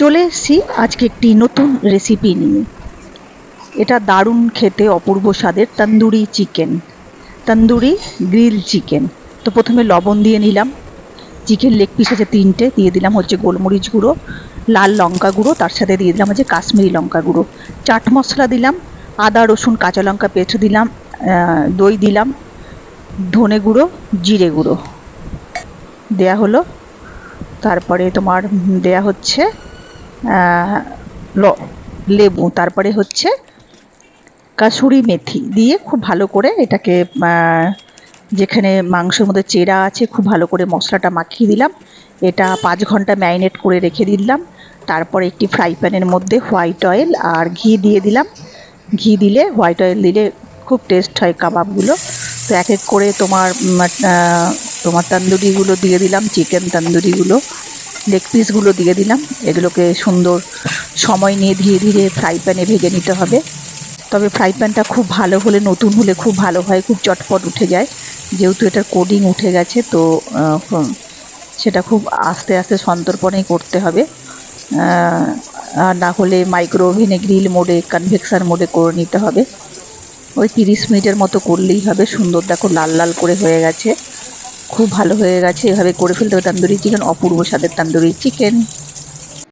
চলে এসেছি আজকে একটি নতুন রেসিপি নিয়ে। এটা দারুণ খেতে অপূর্ব স্বাদের tandoori chicken tandoori grill chicken তো প্রথমে লবণ দিয়ে নিলাম। চিকেন লেগ পিস আছে তিনটে, দিয়ে দিলাম হচ্ছে গোলমরিচ গুঁড়ো, লাল লঙ্কা গুঁড়ো, তার সাথে দিয়ে দিলাম হচ্ছে কাশ্মীরি লঙ্কা গুঁড়ো। চাট মশলা দিলাম, আদা, রসুন, কাঁচা লঙ্কা পেস্ট দিলাম দই দিলাম, ধনে গুঁড়ো, জিরে গুঁড়ো। দেয়া হলো। তারপরে তোমার দেয়া হচ্ছে লেবু, তারপরে হচ্ছে কাসুরি মেথি দিয়ে খুব ভালো করে এটাকে যেখানে মাংসের মধ্যে চেরা আছে, খুব ভালো করে মশলাটা মাখিয়ে দিলাম। এটা পাঁচ ঘণ্টা ম্যারিনেট করে রেখে দিলাম। তারপরে একটি ফ্রাই প্যানের মধ্যে হোয়াইট অয়েল আর ঘি দিয়ে দিলাম। ঘি দিলে, হোয়াইট অয়েল দিলে খুব টেস্ট হয় কাবাবগুলো। তো এক এক করে তোমার তোমার তন্দুরিগুলো দিয়ে দিলাম, চিকেন তন্দুরিগুলো। লেগ পিসগুলো দিয়ে দিলাম। এগুলোকে সুন্দর সময় নিয়ে ধীরে ধীরে ফ্রাই প্যানে ভেজে নিতে হবে। তবে ফ্রাই প্যানটা খুব ভালো হলে, নতুন হলে খুব ভালো হয়, খুব চটপট উঠে যায়। যেহেতু এটার কোডিং উঠে গেছে, তো সেটা খুব আস্তে আস্তে সন্তর্পণেই করতে হবে। না হলে মাইক্রো ওভেনে গ্রিল মোডে কনভেকশন মোডে করে নিতে হবে। ওই তিরিশ মিনিটের মতো করলেই হবে। সুন্দর দেখো লাল লাল করে হয়ে গেছে। খুব ভালো হয়ে গেছে। এভাবে করে ফেলতে হবে। তান্দুরি চিকেন অপূর্ব স্বাদের তান্দুরি চিকেন